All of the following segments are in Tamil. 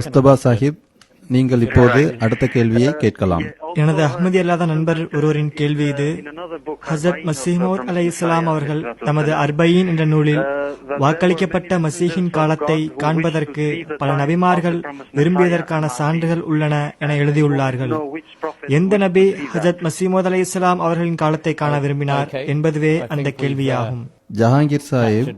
முஸ்தபா சாஹிப் நீங்கள் இப்போது அடுத்த கேள்வியை கேட்கலாம். எனது அஹ்மதி அல்லாத நண்பர் ஒருவரின் கேள்வி இது. ஹசரத் மசீமோர் அலை இஸ்லாம் அவர்கள் தமது அர்பயின் என்ற நூலில் வாக்களிக்கப்பட்ட மசீஹின் காலத்தை காண்பதற்கு பல நபிமார்கள் விரும்பியதற்கான சான்றுகள் உள்ளன என எழுதியுள்ளார்கள். எந்த நபி ஹசரத் மசீமோத் அலை இஸ்லாம் அவர்களின் காலத்தை காண விரும்பினார் என்பதுவே அந்த கேள்வியாகும். ஜஹாங்கீர் சாஹிப்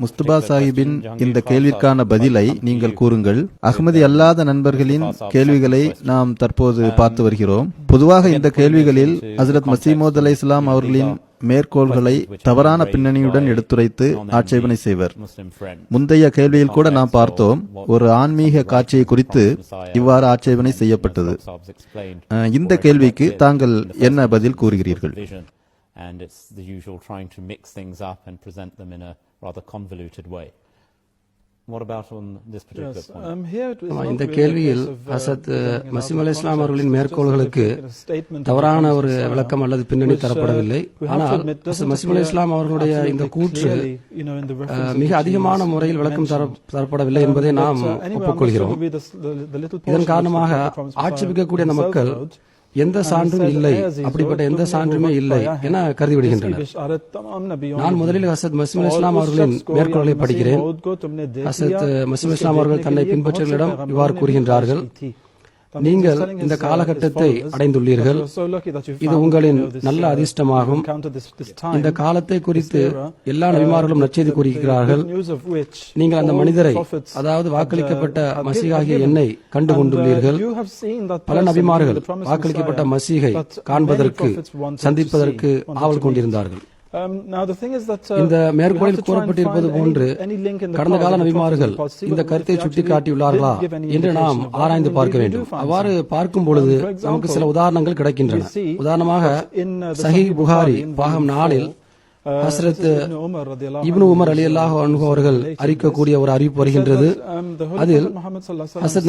முஸ்தபா சாஹிப்பின் இந்த கேள்விக்கான பதிலை நீங்கள் கூறுங்கள். அகமதி அல்லாத நண்பர்களின் கேள்விகளை நாம் தற்போது பார்த்து வருகிறோம். பொதுவாக இந்த கேள்விகளில் ஹசரத் மசீமோத் அலை இஸ்லாம் அவர்களின் மேற்கோள்களை தவறான பின்னணியுடன் எடுத்துரைத்து ஆட்சேபனை செய்வர். முந்தைய கேள்வியில் கூட நாம் பார்த்தோம் ஒரு ஆன்மீக காட்சியை குறித்து இவ்வாறு ஆட்சேபனை செய்யப்பட்டது இந்த கேள்விக்கு தாங்கள் என்ன பதில் கூறுகிறீர்கள் and it's the usual trying to mix things up and present them in a rather convoluted way. இந்த கேள்வியில் uh, an மசீம் அலி இஸ்லாம் அவர்களின் மேற்கோள்களுக்கு தவறான ஒரு விளக்கம் அல்லது பின்னணி uh, தரப்படவில்லை we have to ஆனால் மசீம் அலி இஸ்லாம் அவர்களுடைய இந்த கூற்று மிக அதிகமான முறையில் விளக்கம். தரப்படவில்லை என்பதை Um, நாம் uh, ஒப்புக்கொள்கிறோம் இதன் காரணமாக ஆட்சேபிக்கக்கூடிய அந்த மக்கள். எந்த சான்றும் இல்லை அப்படிப்பட்ட எந்த சான்றுமே இல்லை என கருதி விடுகின்றன நான் முதலில் ஹசத் மசீம் இஸ்லாம் அவர்களின் மேற்கோளை படிக்கிறேன் ஹசத் மசீம் இஸ்லாம் அவர்கள் தன்னை பின்பற்றவர்களிடம் இவ்வாறு கூறுகின்றார்கள் நீங்கள் இந்த uh, காலகட்டத்தை அடைந்துள்ளீர்கள் இது உங்களின் நல்ல uh, அதிர்ஷ்டமாகும் இந்த காலத்தை குறித்து எல்லா uh, நபிமார்களும் the- கூறுகிறார்கள் நீங்கள் அந்த மனிதரை அதாவது uh, வாக்களிக்கப்பட்ட மசீகாகிய. என்னை கண்டு uh, கொண்டுள்ளீர்கள் பல நபிமார்கள் வாக்களிக்கப்பட்ட மசீகை காண்பதற்கு சந்திப்பதற்கு ஆவல். கொண்டிருந்தார்கள் Um, uh, இந்த மேற்கோளில் கூறப்பட்டிருப்பது போன்று கடந்த கால நபிமார்கள் இந்த. கருத்தை சுட்டிக்காட்டியுள்ளார்களா என்று நாம் ஆராய்ந்து பார்க்க வேண்டும் அவ்வாறு. பார்க்கும் பொழுது Um, நமக்கு சில உதாரணங்கள் கிடைக்கின்றன உதாரணமாக uh, சஹி புகாரி பாகம் uh, Umar radiallahu Ibn Umar Ali uh, Allah அவர்கள் அறிக்கக்கூடிய ஒரு அறிவிப்பு வருகின்றது um, அதில் ஹசரத்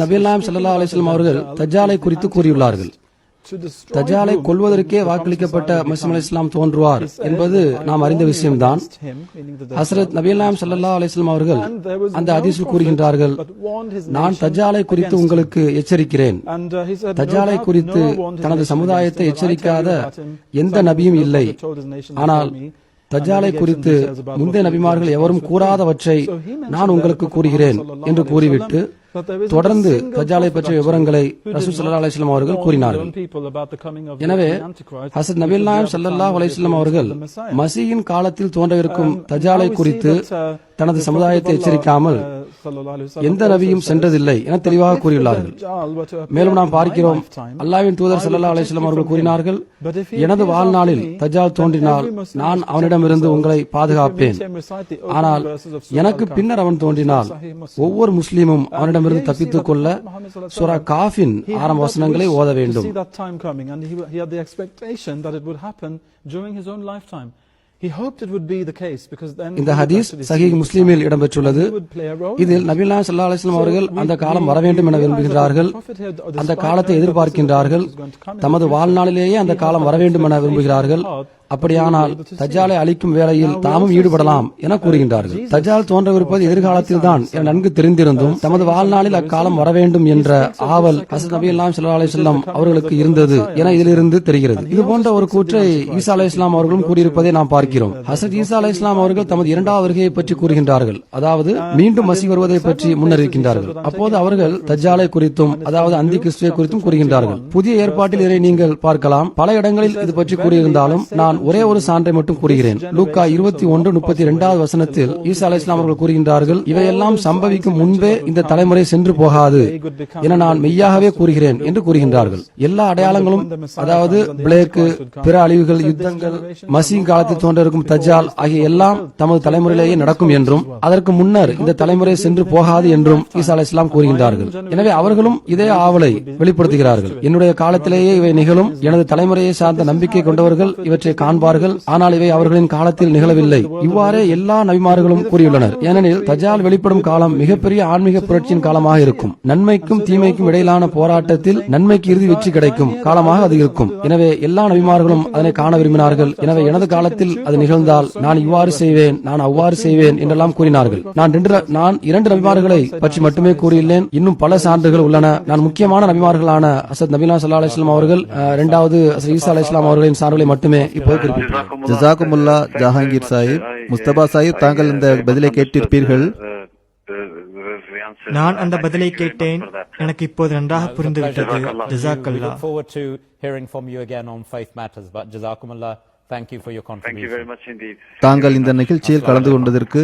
அலைஹி about வஸல்லம் the அவர்கள் the குறித்து கூறியுள்ளார்கள் the promised வாக்களிக்கப்பட்ட மசீம் become. இஸ்லாம் தோன்றுவார் என்பது "I நாம் அறிந்த விஷயம்தான் against him," meaning the Dajjal, ஹசரத் நபியல்லாம் ஸல்லல்லாஹு அலைஹி வஸல்லம் அவர்கள் அந்த prophet கூறுகின்றார்கள் நான் தஜ்ஜாலை குறித்து. உங்களுக்கு எச்சரிக்கிறேன் uh, he said, தஜ்ஜாலை "No doubt குறித்து தனது சமுதாயத்தை எச்சரிக்காத எந்த நபியும் இல்லை ஆனால் some குறித்து முந்தைய நபிமார்கள். எவரும் கூறாதவற்றை நான் உங்களுக்கு கூறுகிறேன் என்று கூறிவிட்டு தொடர்ந்து தஜாலை பற்றிய விவரங்களை ரசூல் சல்லா அலிஸ்லாம் அவர்கள் கூறினார்கள் எனவே ஹசத் நபீல் நாயம் சல்லல்லா அலிஸ்லாம் அவர்கள் மசியின் காலத்தில் தோன்றவிருக்கும் தஜாலை குறித்து தனது சமுதாயத்தை எச்சரிக்காமல் uh, எந்த நபியும் சென்றதில்லை என தெளிவாக "If the கூறியுள்ளார்கள் மேலும் நாம் பார்க்கிறோம் அல்லாஹ்வின் தூதர் வஸல்லம் you அவர்கள். கூறினார்கள் எனது வாழ்நாளில் then தோன்றினால் நான் அவனிடமிருந்து உங்களை. பாதுகாப்பேன் ஆனால் எனக்கு. பின்னர் அவன் தோன்றினால். ஒவ்வொரு முஸ்லீமும் அவனிடமிருந்து தப்பித்துக் கொள்ள சூரா காஃபின் ஆரம்ப வசனங்களை ஓத வேண்டும் இந்த ஹதீஸ் சஹீஹ் முஸ்லிமில். இடம்பெற்றுள்ளது இதில் it. நபில்லா சல்லா அலிஸ்லாம் அவர்கள் அந்த காலம் வர வேண்டும் என விரும்புகிறார்கள் அந்த காலத்தை எதிர்பார்க்கின்றார்கள் தமது வாழ்நாளிலேயே அந்த காலம் வர வேண்டும் என விரும்புகிறார்கள் அப்படியானால் it. அழிக்கும் we தாமும் ஈடுபடலாம் என கூறுகின்றார்கள் தஜ்ஜால் தோன்றவிருப்பது எதிர்காலத்தில் தான் என நன்கு தெரிந்திருந்தும் தமது வாழ்நாளில் அக்காலம் வர வேண்டும். என்ற ஆவல் ஹசத் நபி இல்லாம் சல்லா coming அவர்களுக்கு இருந்தது. என இதிலிருந்து தெரிகிறது இது போன்ற ஒரு கூற்றை. ஈசா அலை இஸ்லாம் அவர்களும் கூறியிருப்பதை நாம் பார்க்கிறோம் ஹசத் ஈசா அலை இஸ்லாம் அவர்கள் தமது இரண்டாவது வருகையை பற்றி கூறுகின்றார்கள் அதாவது மீண்டும் மசி வருவதை பற்றி முன்னறிவிக்கின்றார்கள் அப்போது அவர்கள் தஜ்ஜாலை குறித்தும் அதாவது அந்தி கிறிஸ்துவை குறித்தும் கூறுகின்றார்கள் 21, புதிய ஏற்பாட்டில் இதை 32. நீங்கள் பார்க்கலாம் பல இடங்களில் இது பற்றி "Verily கூறியிருந்தாலும் say நான் ஒரே ஒரு சான்றை மட்டும் கூறுகிறேன். லூக்கா இருபத்தி ஒன்று முப்பத்தி இரண்டாவது வசனத்தில் ஈசா அலை இஸ்லாம் அவர்கள் கூறுகின்றார்கள் இவையெல்லாம் சம்பவிக்கும் முன்பே இந்த தலைமுறை சென்று போகாது என நான் மெய்யாகவே கூறுகிறேன் என்று கூறுகின்றார்கள். எல்லா அடையாளங்களும் அதாவது பிளேக்கு பிற அழிவுகள் யுத்தங்கள் மசீன் காலத்தில் தோன்றிருக்கும் தஜால் ஆகிய எல்லாம் தமது தலைமுறையிலேயே நடக்கும் என்றும் அதற்கு முன்னர் இந்த தலைமுறை சென்று போகாது என்றும் ஈசா அலை இஸ்லாம் கூறுகின்றார்கள். எனவே அவர்களும் இதே ஆவலை வெளிப்படுத்துகிறார்கள். என்னுடைய காலத்திலேயே இவை நிகழும். எனது தலைமுறையை சார்ந்த நம்பிக்கை கொண்டவர்கள் இவற்றை காண்பார்கள். ஆனால் இவை அவர்களின் காலத்தில் நிகழவில்லை. இவ்வாறே எல்லா நபிமார்களும் கூறியுள்ளனர். ஏனெனில் தஜால் வெளிப்படும் காலம் மிகப்பெரிய ஆன்மீக புரட்சியின் காலமாக இருக்கும். நன்மைக்கும் தீமைக்கும் இடையிலான போராட்டத்தில் நன்மைக்கு இறுதி வெற்றி கிடைக்கும் காலமாக அது இருக்கும். எனவே எல்லா நபிமார்களும் அதனை காண விரும்பினார்கள். எனவே எனது காலத்தில் அது நிகழ்ந்தால் நான் இவ்வாறு செய்வேன் நான் அவ்வாறு செய்வேன் என்றெல்லாம் கூறினார்கள். நான் ரெண்டு நான் இரண்டு நபிமார்களை பற்றி மட்டுமே கூறியுள்ளேன். இன்னும் பல சான்றுகள் உள்ளன. நான் முக்கியமான நபிமார்களான அசத் நபீனா சல்லா அலிஸ்லாம் அவர்கள் இரண்டாவது அசத் ஈசா அலி இஸ்லாம் அவர்களின் சான்றுகளை மட்டுமே இப்போது ஜசாகுமுல்லா ஜஹாங்கீர் சாஹிப் முஸ்தபா சாஹிப் தாங்கள் இந்த பதிலை கேட்டிருப்பீர்கள் நான் அந்த பதிலை கேட்டேன் எனக்கு இப்போது நன்றாக புரிந்துவிட்டது ஜசாக்கல்லா hearing from you again on faith matters. But Jazakumullah, thank you for your contribution. தாங்கள் இந்த நிகழ்ச்சியில் கலந்து கொண்டதற்கு